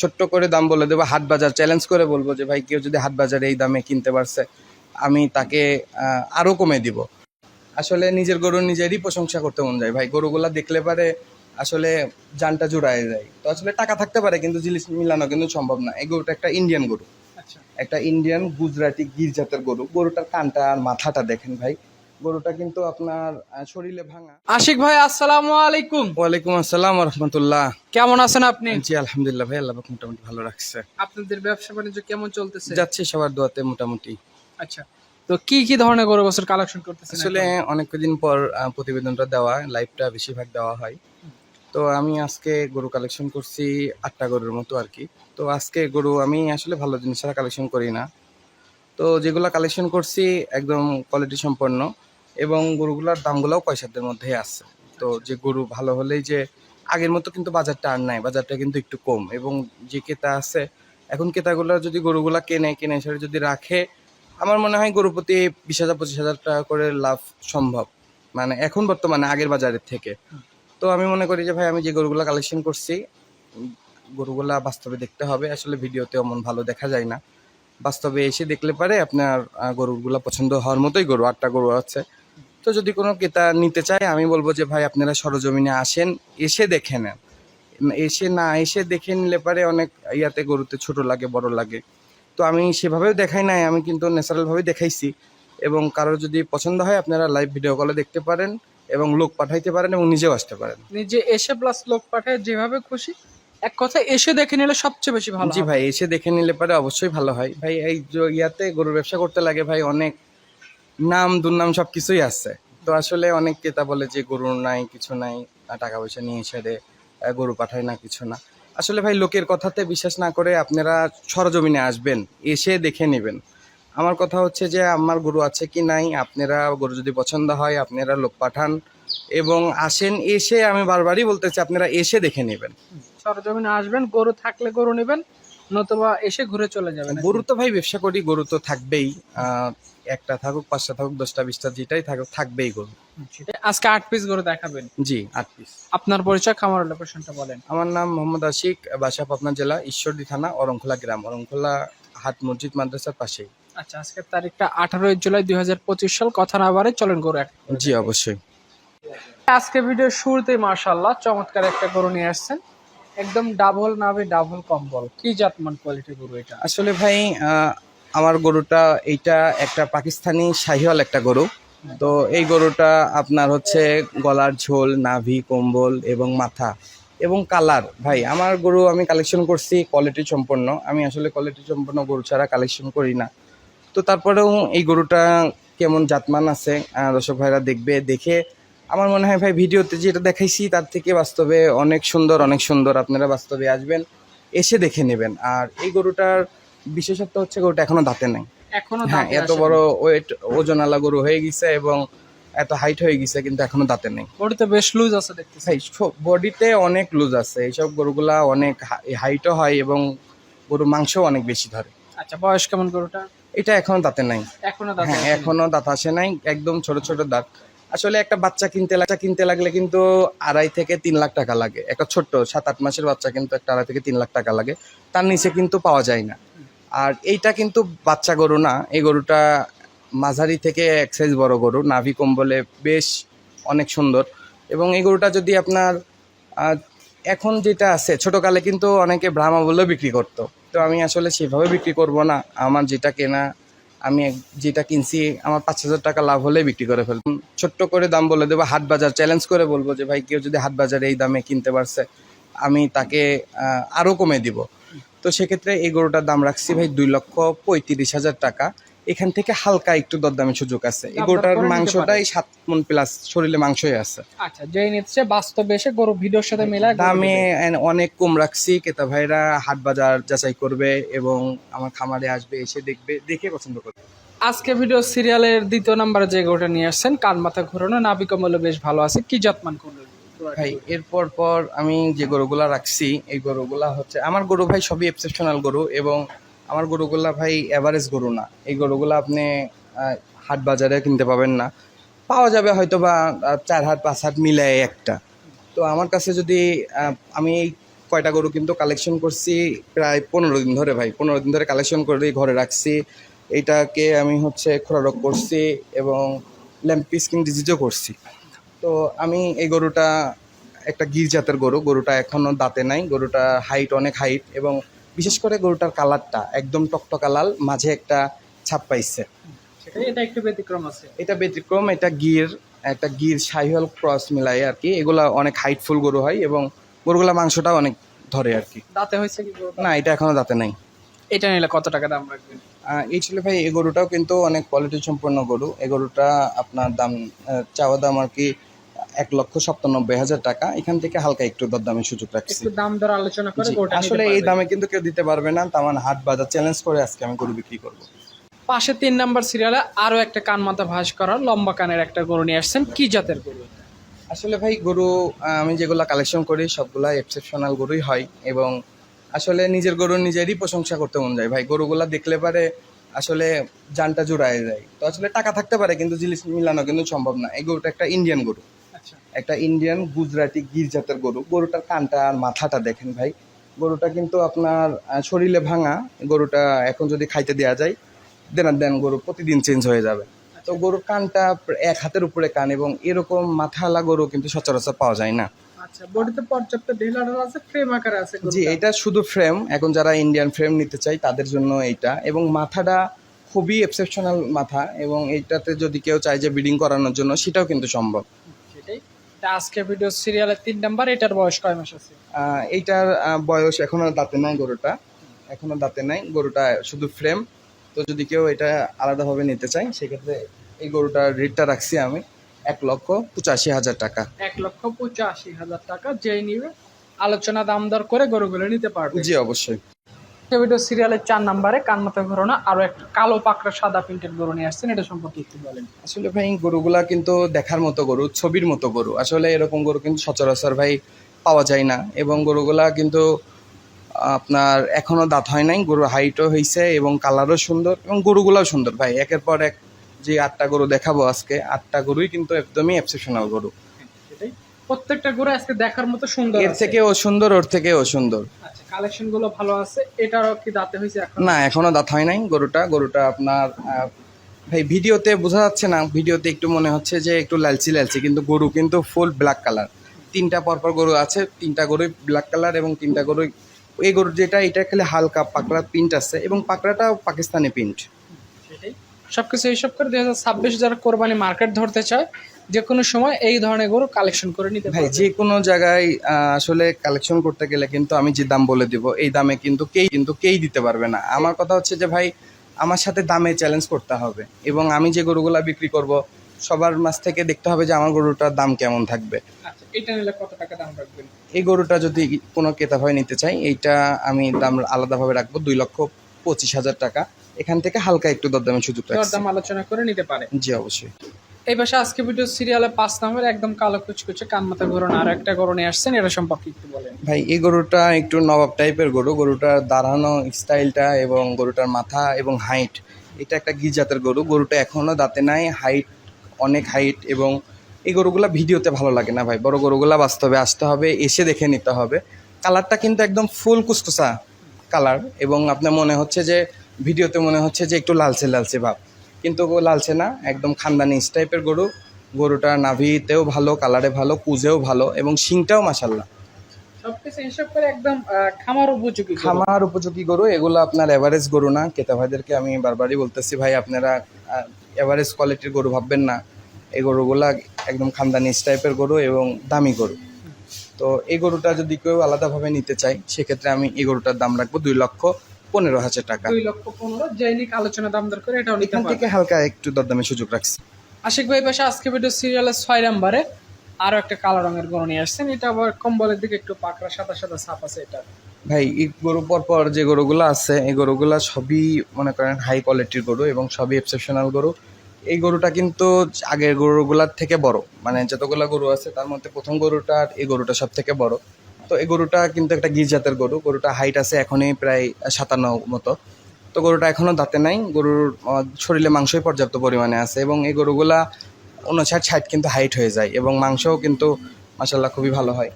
ছোট্ট করে দাম বলে দেবো হাট বাজার চ্যালেঞ্জ করে বলব যে ভাই কেউ যদি হাট বাজারে এই দামে কিনতে পারছে আমি তাকে আরও কমে দিব। আসলে নিজের গরু নিজেরই প্রশংসা করতে মন যায়। ভাই গরুগুলা দেখলে পারে আসলে জানটা জোড়ায় যায়। তো আসলে টাকা থাকতে পারে কিন্তু জিনিস মিলানো কিন্তু সম্ভব না। এই গরুটা একটা ইন্ডিয়ান গরু। আচ্ছা। একটা ইন্ডিয়ান গুজরাটি গির্জাতের গরু। গরুটার কানটা আর মাথাটা দেখেন ভাই গরুটা কিন্তু আপনার শরীরে ভাঙা। আশিক ভাই আসসালামু আলাইকুম। ওয়ালাইকুম আসসালাম রহমতুল্লাহ। কেমন আছেন আপনি? জি আলহামদুলিল্লাহ ভাই আল্লাহ মোটামুটি ভালো রাখছে। আপনাদের ব্যবসা বাণিজ্য কেমন চলতেছে? যাচ্ছে সবার দোয়াতে মোটামুটি। আচ্ছা তো কি কি ধরনের গরু বছর কালেকশন করতেছেন আসলে অনেক দিন পর প্রতিবেদনটা দেওয়া লাইভটা বেশিরভাগ দেওয়া হয়। তো আমি আজকে গরু কালেকশন করছি আটটা গরুর মতো আর কি। তো আজকে গরু আমি আসলে ভালো জিনিস ছাড়া কালেকশন করি না। তো যেগুলো কালেকশন করছি একদম কোয়ালিটি সম্পন্ন। এবং গরুগুলোর দামগুলোও পয়সাদের মধ্যে আছে। তো যে গরু ভালো হলেই যে আগের মতো কিন্তু বাজারটা আর নাই, বাজারটা কিন্তু একটু কম। এবং যে ক্রেতা আছে, এখন ক্রেতাগুলো যদি গরুগুলা কেনে কেনে সেটা যদি রাখে, আমার মনে হয় গরু প্রতি বিশ হাজার, পঁচিশ হাজার টাকা করে লাভ সম্ভব। মানে এখন বর্তমানে আগের বাজারের থেকে। তো আমি মনে করি যে ভাই, আমি যে গরুগুলা কালেকশন করছি, গরুগুলা বাস্তবে দেখতে হবে। আসলে ভিডিওতে অমন ভালো দেখা যায় না। বাস্তবে এসে দেখলে পারে আপনার গরুগুলা পছন্দ হওয়ার মতোই গরু, আটটা গরু আছে। তো যদি কোনো ক্রেতা নিতে চায় আমি বলব যে ভাই আপনারা সরজমিনে আসেন এসে দেখে নেন। এসে না এসে দেখে নিলে পারে অনেক ইয়াতে গরুতে ছোট লাগে বড় লাগে। তো আমি সেভাবেও দেখাই নাই আমি কিন্তু ন্যাচারালভাবেই দেখাইছি। এবং কারোর যদি পছন্দ হয় আপনারা লাইভ ভিডিও কলে দেখতে পারেন এবং লোক পাঠাইতে পারেন এবং নিজেও আসতে পারেন। নিজে এসে প্লাস লোক পাঠায় যেভাবে খুশি এক কথা এসে দেখে নিলে সবচেয়ে বেশি ভালো জি ভাই এসে দেখে নিলে পারে অবশ্যই ভালো হয়। ভাই এই যে ইয়াতে গরুর ব্যবসা করতে লাগে ভাই অনেক নাম দুর্নাম সব কিছুই আছে। তো আসলে অনেক ক্রেতা বলে যে গরু নাই কিছু নাই টাকা পয়সা নিয়ে দে, গরু পাঠায় না কিছু না। আসলে ভাই লোকের কথাতে বিশ্বাস না করে আপনারা সরজমিনে আসবেন এসে দেখে নেবেন। আমার কথা হচ্ছে যে আমার গরু আছে কি নাই আপনারা গরু যদি পছন্দ হয় আপনারা লোক পাঠান এবং আসেন এসে আমি বারবারই বলতেছি আপনারা এসে দেখে নেবেন। সরজমিনে আসবেন গরু থাকলে গরু নেবেন নতুবা এসে ঘুরে চলে যাবেন গরু তো ভাই ব্যবসা করি গরু তো থাকবেই। একটা থাকুক পাঁচটা থাকুক দশটা বিশটা যেটাই থাকুক থাকবেই গরু। আজকে আট পিস গরু দেখাবেন? জি আট পিস আপনার পরিচয় খামার লোকেশনটা বলেন। আমার নাম মোহাম্মদ আশিক বাসা পাবনা জেলা ঈশ্বরদী থানা অরংখোলা গ্রাম। অরংখোলা হাট মসজিদ মাদ্রাসার পাশেই। আচ্ছা আজকের তারিখটা আঠারোই জুলাই দুই হাজার পঁচিশ সাল। কথা না বারে চলেন গরু জি অবশ্যই। আজকে ভিডিও শুরুতেই মার্শাল্লাহ চমৎকার একটা গরু নিয়ে আসছেন। একদম ডাবল নাভি ডাবল কম্বল কি জাতমান কোয়ালিটি গরু এটা? আসলে ভাই আমার গরুটা এইটা একটা পাকিস্তানি শাহিওয়াল একটা গরু। তো এই গরুটা আপনার হচ্ছে গলার ঝোল নাভি কম্বল এবং মাথা এবং কালার। ভাই আমার গরু আমি কালেকশন করছি কোয়ালিটি সম্পন্ন। আমি আসলে কোয়ালিটি সম্পন্ন গরু ছাড়া কালেকশন করি না। তো তারপরেও এই গরুটা কেমন জাতমান আছে দর্শক ভাইরা দেখবে দেখে আমার মনে হয় ভাই ভিডিওতে যেটা দেখাইছি তার থেকে বাস্তবে অনেক সুন্দর অনেক সুন্দর আপনারা বাস্তবে আসবেন এসে দেখে নেবেন। আর এই গরুটার বিশেষত্ব হচ্ছে গরুটা এখনও দাঁতে নেই। এখনও হ্যাঁ এত বড় ওয়েট ওজনালা গরু হয়ে গেছে এবং এত হাইট হয়ে গেছে কিন্তু এখনও দাঁতে নেই। গরুতে বেশ লুজ আছে দেখতেছি। ভাই বডিতে অনেক লুজ আছে। এইসব গরুগুলা অনেক হাইটও হয় এবং গরু মাংসও অনেক বেশি ধরে। আচ্ছা বয়স কেমন গরুটা এটা এখনও দাঁতে নাই। এখনও দাঁতে হ্যাঁ। এখনও দাঁত আসে নাই। একদম ছোট ছোট দাঁত। আসলে একটা বাচ্চা কিনতে বাচ্চা কিনতে লাগলে কিন্তু আড়াই থেকে তিন লাখ টাকা লাগে। একটা ছোট্ট সাত, আট মাসের বাচ্চা কিন্তু একটা আড়াই থেকে তিন লাখ টাকা লাগে। তার নিচে কিন্তু পাওয়া যায় না। আর এইটা কিন্তু বাচ্চা গরু না, এই গরুটা মাঝারি থেকে এক সাইজ বড় গরু, নাভি কম্বলে বেশ অনেক সুন্দর। এবং এই গরুটা যদি আপনার এখন যেটা আছে, ছোটকালে কিন্তু অনেকে ব্রাহ্মা বলেও বিক্রি করতো। তো আমি আসলে সেভাবে বিক্রি করব না। আমার যেটা কেনা আমি যেটা কিনছি, আমার পাঁচ হাজার টাকা লাভ হলে বিক্রি করে ফেলব ছোট্ট করে দাম বলে দেবো, হাট বাজার চ্যালেঞ্জ করে বলব যে, ভাই, কেউ যদি হাট বাজারে এই দামে কিনতে পারছে, আমি তাকে আরও আরও কমে দিব। তো সেক্ষেত্রে এই গরুটার দাম রাখছি, ভাই, দুই লক্ষ পঁয়ত্রিশ হাজার টাকা। এখান থেকে হালকা একটু দরদামি সুযোগ আছে। এই দাম গরুটার মাংসটাই সাত মন প্লাস শরীরে মাংসই আছে। আচ্ছা যেই নিচ্ছে বাস্তবে এসে গরু ভিডিওর সাথে গরু দামে অনেক কম রাখছি ক্রেতা ভাইরা হাট বাজার যাচাই করবে এবং আমার খামারে আসবে এসে দেখবে দেখে পছন্দ করবে। আজকে ভিডিও সিরিয়ালের দ্বিতীয় নাম্বারে যে গরুটা নিয়ে আসছেন কান মাথা ঘুরানো নাভি কমল বেশ ভালো আছে। কি জাতমান করলেন? ভাই এরপর পর আমি যে গরুগুলা রাখছি এই গরুগুলা হচ্ছে আমার গরু ভাই সবই এক্সেপশনাল গরু এবং আমার গরুগুলা ভাই অ্যাভারেজ গরু না। এই গরুগুলা আপনি হাট বাজারে কিনতে পাবেন না। পাওয়া যাবে হয়তো বা চার হাট, পাঁচ হাট মিলায় একটা। তো আমার কাছে যদি আমি কয়টা গরু কিন্তু কালেকশন করছি প্রায় পনেরো দিন ধরে ভাই। পনেরো দিন ধরে কালেকশন করে ঘরে রাখছি। এইটাকে আমি হচ্ছে খোরারোগ করছি এবং ল্যাম্পি স্কিন ডিজিজও করছি। তো আমি এই গরুটা একটা গির জাতের গরু। গরুটা এখনও দাঁতে নাই। গরুটা হাইট অনেক হাইট এবং বিশেষ করে গরুটার কালারটা একদম টকটকা লাল মাঝে একটা ছাপ পাইছে। এটা একটু ব্যতিক্রম আছে। এটা ব্যতিক্রম এটা গির একটা গির সাহিওয়াল ক্রস মিলাই আর কি। এগুলা অনেক হাইটফুল গরু হয় এবং গরুগুলা মাংসটাও অনেক ধরে আর কি। দাঁতে হয়েছে কি? না এটা এখনও দাঁতে নাই। এটা নিলে কত টাকা দাম রাখবেন? এই ছিল ভাই এই গরুটাও কিন্তু অনেক কোয়ালিটি সম্পন্ন গরু। এই গরুটা আপনার দাম চাওয়া দাম আর কি এক লক্ষ সপ্তানব্বই হাজার টাকা। এখান থেকে হালকা একটু দরদামের সুযোগ রাখছি। দাম দর আলোচনা করে আসলে এই দামে কিন্তু কেউ দিতে পারবে না। তার মানে হাট বাজার চ্যালেঞ্জ করে আজকে আমি গরু বিক্রি করব। পাশে তিন নাম্বার সিরিয়ালে আরও একটা কান মাথা ভাঁজ করা লম্বা কানের একটা গরু নিয়ে আসছেন। কি জাতের গরু? আসলে ভাই গরু আমি যেগুলো কালেকশন করি সবগুলা এক্সেপশনাল গরুই হয় এবং আসলে নিজের গরু নিজেরই প্রশংসা করতে মন যায়। ভাই গরুগুলা দেখলে পারে আসলে জানটা জোড়ায় যায়। তো আসলে টাকা থাকতে পারে কিন্তু জিনিস মিলানো কিন্তু সম্ভব না। এই গরুটা একটা ইন্ডিয়ান গরু। একটা ইন্ডিয়ান গুজরাটি গির জাতের গরু। গরুটার কানটা আর মাথাটা দেখেন ভাই। গরুটা কিন্তু আপনার শরীরে ভাঙা। গরুটা এখন যদি খাইতে দেওয়া যায় দেন আর দেন গরু প্রতিদিন চেঞ্জ হয়ে যাবে। তো গরুর কানটা এক হাতের উপরে কান এবং এরকম মাথাওয়ালা গরু কিন্তু সচরাচর পাওয়া যায় না। আচ্ছা বডিতে পর্যাপ্ত ঢিল অর্ডার আছে ফ্রেম আকারে আছে জি এটা শুধু ফ্রেম এখন যারা ইন্ডিয়ান ফ্রেম নিতে চাই তাদের জন্য এইটা। এবং মাথাটা খুবই এক্সেপশনাল মাথা এবং এইটাতে যদি কেউ চায় যে ব্রিডিং করানোর জন্য সেটাও কিন্তু সম্ভব। আজকে ভিডিও সিরিয়ালের তিন নাম্বার এটার বয়স কয় মাস আছে? এইটার বয়স এখনও দাঁতে নাই গরুটা। এখনও দাঁতে নাই। গরুটা শুধু ফ্রেম তো যদি কেউ এটা আলাদাভাবে নিতে চায় সেক্ষেত্রে এই গরুটার রেটটা রাখছি আমি এক লক্ষ পঁচাশি হাজার টাকা। এক লক্ষ পঁচাশি হাজার টাকা যেই নিবে আলোচনা দাম দর করে গরুগুলো নিতে পারবে। জি অবশ্যই। ভিডিও সিরিয়ালের চার নাম্বারে কান্নাতে ঘরনা আরও একটা কালো পাকড়া সাদা প্রিন্টেড গরু নিয়ে আসছেন এটা সম্পর্কে একটু বলেন। আসলে ভাই গরুগুলা কিন্তু দেখার মতো গরু ছবির মতো গরু। আসলে এরকম গরু কিন্তু সচরাচর ভাই পাওয়া যায় না। এবং গরুগুলা কিন্তু আপনার এখনও দাঁত হয় নাই গরুর হাইটও হয়েছে এবং কালারও সুন্দর এবং গরুগুলাও সুন্দর ভাই। একের পর এক যে আটটা গরু দেখাবো আজকে আটটা গরুই কিন্তু একদমই এক্সেপশনাল গরু। সেটাই। প্রত্যেকটা গরু আজকে দেখার মতো সুন্দর এর ও সুন্দর ওর থেকে ও সুন্দর। আচ্ছা কালেকশনগুলো ভালো আছে। এটারও কি দাঁতে হয়েছে এখন? না এখনও দাঁত হয় নাই গরুটা। গরুটা আপনার ভাই ভিডিওতে বোঝা যাচ্ছে না ভিডিওতে একটু মনে হচ্ছে যে একটু লালচি লালচি কিন্তু গরু কিন্তু ফুল ব্ল্যাক কালার তিনটা পরপর গরু আছে তিনটা গরুই ব্ল্যাক কালার এবং তিনটা গরুই এই গরু যেটা এটা খালি হালকা পাকড়া প্রিন্ট আছে এবং পাকড়াটাও পাকিস্তানি প্রিন্ট সেটাই। সবকিছু এইসব করে দুই হাজার ছাব্বিশ যারা কোরবানি মার্কেট ধরতে চায় যে কোনো সময় এই ধরনের গরু কালেকশন করে নিতে ভাই যে কোনো জায়গায় আসলে কালেকশন করতে গেলে কিন্তু আমি যে দাম বলে দিব এই দামে কিন্তু কেই কিন্তু কেই দিতে পারবে না। আমার কথা হচ্ছে যে ভাই আমার সাথে দামে চ্যালেঞ্জ করতে হবে এবং আমি যে গরুগুলা বিক্রি করব সবার মাছ থেকে দেখতে হবে যে আমার গরুটার দাম কেমন থাকবে। আচ্ছা এটা নিলে কত টাকা দাম রাখবেন? এই গরুটা যদি কোনো ক্রেতা ভাই নিতে চাই এইটা আমি দাম আলাদাভাবে রাখব দুই লক্ষ পঁচিশ হাজার টাকা। এখান থেকে হালকা একটু দরদামের সুযোগ রাখছি দাম আলোচনা করে নিতে পারে। জি অবশ্যই। এই পাশে আজকে ভিডিও সিরিয়ালে পাঁচ নম্বর একদম কালো কুচকুচে কান মাথা ঘুরন আর একটা গরু নিয়ে আসছেন এটা সম্পর্কে একটু বলেন। ভাই এই গরুটা একটু নবাব টাইপের গরু। গরুটার দাঁড়ানো স্টাইলটা এবং গরুটার মাথা এবং হাইট এটা একটা গি জাতের গরু। গরুটা এখনও দাঁতে নাই হাইট অনেক হাইট এবং এই গরুগুলো ভিডিওতে ভালো লাগে না ভাই। বড় গরুগুলা বাস্তবে আসতে হবে এসে দেখে নিতে হবে। কালারটা কিন্তু একদম ফুল কুসকুসা কালার এবং আপনার মনে হচ্ছে যে ভিডিওতে মনে হচ্ছে যে একটু লালচে লালচে ভাব। কিন্তু ও লালচে না একদম খানদানি টাইপের গরু। গরুটা নাভিতেও ভালো কালারে ভালো কুজেও ভালো এবং শিংটাও মাসাল্লাহ খামার উপযোগী গরু। খামার উপযোগী গরু এগুলো আপনার এভারেজ গরু না। ক্রেতা ভাইদেরকে আমি বারবারই বলতেছি ভাই আপনারা এভারেজ কোয়ালিটির গরু ভাববেন না। এই গরুগুলা একদম খানদানি টাইপের গরু এবং দামি গরু। তো এই গরুটা যদি কেউ আলাদাভাবে নিতে চায় সেক্ষেত্রে আমি এই গরুটার দাম রাখব দুই লক্ষ। পনেরো হাজার টাকা। দুই লক্ষ পনেরো জৈনিক আলোচনা দাম দর করে এটাও এখান থেকে হালকা একটু দরদামের সুযোগ রাখছি। আশিক ভাই পাশে আজকে ভিডিও সিরিয়ালের ছয় নম্বরে আরও একটা কালো রঙের গরু নিয়ে আসছেন। এটা আবার কম্বলের দিকে একটু পাকড়া সাদা সাদা ছাপ আছে এটা। ভাই এই গরু পর পর যে গরুগুলো আছে এই গরুগুলা সবই মনে করেন হাই কোয়ালিটির গরু এবং সবই এক্সেপশনাল গরু। এই গরুটা কিন্তু আগের গরুগুলার থেকে বড়। মানে যতগুলা গরু আছে তার মধ্যে প্রথম গরুটা আর এই গরুটা সব থেকে বড়। তো এই গরুটা কিন্তু একটা গির জাতের গরু। গরুটা হাইট আছে এখনই প্রায় সাতান্ন মতো। তো গরুটা এখনও দাঁতে নাই। গরুর শরীরে মাংসই পর্যাপ্ত পরিমাণে আছে এবং এই গরুগুলা উনষাট ষাট কিন্তু হাইট হয়ে যায় এবং মাংসও কিন্তু মাসাল্লাহ খুবই ভালো হয়।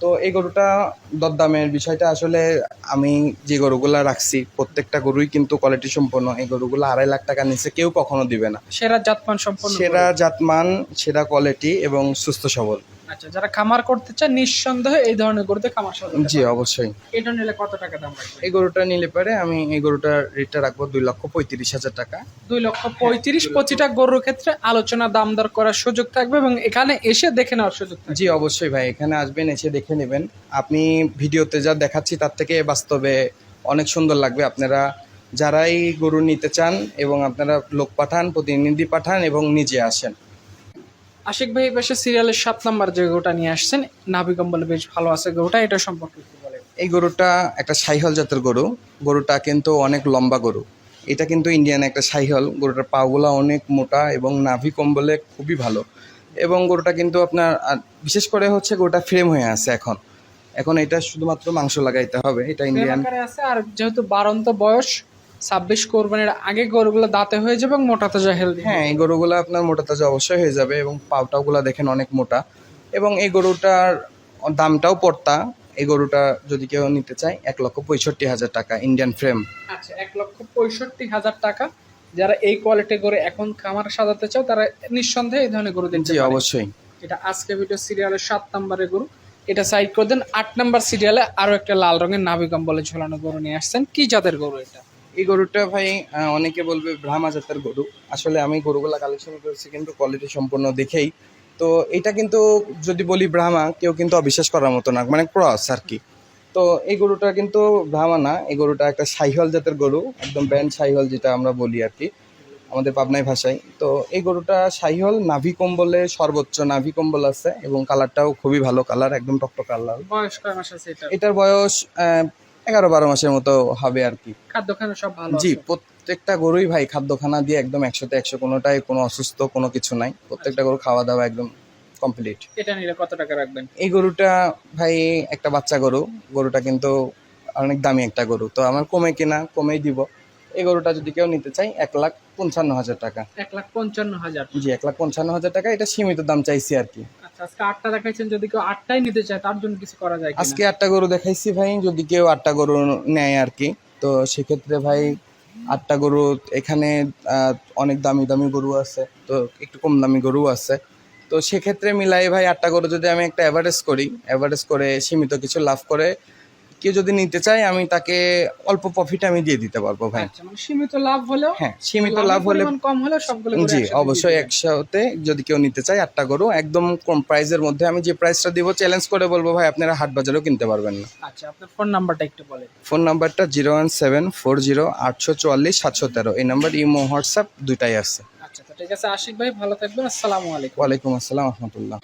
তো এই গরুটা দরদামের বিষয়টা আসলে আমি যে গরুগুলা রাখছি প্রত্যেকটা গরুই কিন্তু কোয়ালিটি সম্পন্ন। এই গরুগুলো আড়াই লাখ টাকা নিচে কেউ কখনো দিবে না। সেরা জাতমান সম্পন্ন সেরা। জাতমান সেরা কোয়ালিটি এবং সুস্থ সবল। আচ্ছা যারা খামার করতে চায় নিঃসন্দেহে এই ধরনের গরুতে খামার সাজাতে জি অবশ্যই। এটা নিলে কত টাকা দাম রাখবে এই গরুটা নিলে পারে আমি এই গরুটার রেটটা রাখব দুই লক্ষ পঁয়ত্রিশ হাজার টাকা। দুই লক্ষ পঁয়ত্রিশ প্রতিটা গরুর ক্ষেত্রে আলোচনা দাম দর করার সুযোগ থাকবে এবং এখানে এসে দেখে নেওয়ার সুযোগ জি অবশ্যই ভাই এখানে আসবেন এসে দেখে নেবেন। আপনি ভিডিওতে যা দেখাচ্ছি তার থেকে বাস্তবে অনেক সুন্দর লাগবে। আপনারা যারাই গরু নিতে চান এবং আপনারা লোক পাঠান প্রতিনিধি পাঠান এবং নিজে আসেন। আশিক ভাই পাশে সিরিয়ালের সাত নাম্বার যে গরুটা নিয়ে আসছেন নাভি কম্বল বেশ ভালো আছে গরুটা এটা সম্পর্কে একটু বলেন। এই গরুটা একটা সাইহল জাতের গরু গরুটা কিন্তু অনেক লম্বা গরু। এটা কিন্তু ইন্ডিয়ান একটা সাইহল গরুটার পাগুলা অনেক মোটা এবং নাভি কম্বলে খুবই ভালো। এবং গরুটা কিন্তু আপনার বিশেষ করে হচ্ছে গরুটা ফ্রেম হয়ে আছে এখন। এখন এটা শুধুমাত্র মাংস লাগাইতে হবে এটা ইন্ডিয়ান আর যেহেতু বারন্ত বয়স ছাব্বিশ কোরবানির আগে গরুগুলো দাঁতে হয়ে যাবে এবং মোটা তাজা হেলদি হ্যাঁ এই গরুগুলো আপনার মোটা তাজা অবশ্যই হয়ে যাবে এবং পাউটাগুলো দেখেন অনেক মোটা। এবং এই গরুটার দামটাও পড়তা এই গরুটা যদি কেউ নিতে চায় এক লক্ষ পঁয়ষট্টি হাজার টাকা ইন্ডিয়ান ফ্রেম আচ্ছা এক লক্ষ পঁয়ষট্টি হাজার টাকা। যারা এই কোয়ালিটি গরু এখন খামার সাজাতে চাও তারা নিঃসন্দেহে এই ধরনের গরু দেখতে জি অবশ্যই। এটা আজকে ভিডিও সিরিয়ালের সাত নম্বরের গরু। এটা সাইড করে দেন। আট নাম্বার সিরিয়ালে আরও একটা লাল রঙের নাভি কম্বলে ঝোলানো গরু নিয়ে আসছেন। কি জাতের গরু এটা? এই গরুটা ভাই অনেকে বলবে ব্রাহ্মা জাতের গরু। আসলে আমি গরুগুলা কালেকশন করেছি কিন্তু কোয়ালিটি সম্পূর্ণ দেখেই। তো এটা কিন্তু যদি বলি ব্রাহ্মা কেউ কিন্তু অবিশ্বাস করার মতো না মানে ক্রস আর কি। তো এই গরুটা কিন্তু ব্রাহ্মা না এই গরুটা একটা সাইহল জাতের গরু একদম ব্যান্ড সাইহল যেটা আমরা বলি আর কি আমাদের পাবনাই ভাষায়। তো এই গরুটা সাইহল নাভি কম্বলে সর্বোচ্চ নাভি কম্বল আছে এবং কালারটাও খুবই ভালো কালার একদম টকটক কালার বয়স কয় মাস আছে এটা এটার বয়স এগারো বারো মাসের মতো হবে আর কি। খাদ্যখানা সব ভালো জি প্রত্যেকটা গরুই ভাই খাদ্যখানা দিয়ে একদম একশোতে একশো কোনোটাই কোনো অসুস্থ কোনো কিছু নাই। প্রত্যেকটা গরু খাওয়া দাওয়া একদম কমপ্লিট এটা নিলে কত টাকা রাখবেন? এই গরুটা ভাই একটা বাচ্চা গরু গরুটা কিন্তু অনেক দামি একটা গরু। তো আমার কমে কিনা কমেই দিব। এই গরুটা যদি কেউ নিতে চাই এক লাখ পঞ্চান্ন হাজার টাকা। এক লাখ পঞ্চান্ন হাজার। জি এক লাখ পঞ্চান্ন হাজার টাকা এটা সীমিত দাম চাইছি আর কি। আজকে আটটা দেখাইছেন, যদি কেউ আটটাই নিতে চায়, তার জন্য কিছু করা যায় আজকে আটটা গরু দেখাইছি ভাই, যদি কেউ আটটা গরু নেয় আর কি। তো সেক্ষেত্রে ভাই, আটটা গরু এখানে অনেক দামি দামি গরু আছে, তো একটু কম দামি গরু আছে। তো সেক্ষেত্রে মিলাই ভাই, আটটা গরু যদি আমি একটা অ্যাভারেজ করি অ্যাভারেজ করে সীমিত কিছু লাভ করে কেউ যদি নিতে চায় আমি তাকে অল্প প্রফিট আমি দিয়ে দিতে পারব ভাই। আচ্ছা মানে সীমিত লাভ হলেও হ্যাঁ সীমিত লাভ হলে কম হলে সবগুলো জি অবশ্যই একসাথে যদি কেউ নিতে চায় আটটা গরু একদম কম প্রাইসের মধ্যে আমি যে প্রাইসটা দিব চ্যালেঞ্জ করে বলব ভাই আপনারা হাট বাজারেও কিনতে পারবেন না। আচ্ছা আপনার ফোন নাম্বারটা একটু বলেন। ফোন নাম্বারটা zero one seven four zero আটশো চুয়াল্লিশ সাতশো তেরো। এই নাম্বার ইমো হোয়াটসঅ্যাপ দুইটাই আছে। আচ্ছা তো ঠিক আছে আশিক ভাই ভালো থাকবেন আসসালামু আলাইকুম। ওয়ালাইকুম আসসালাম রহমতুল্লাহ।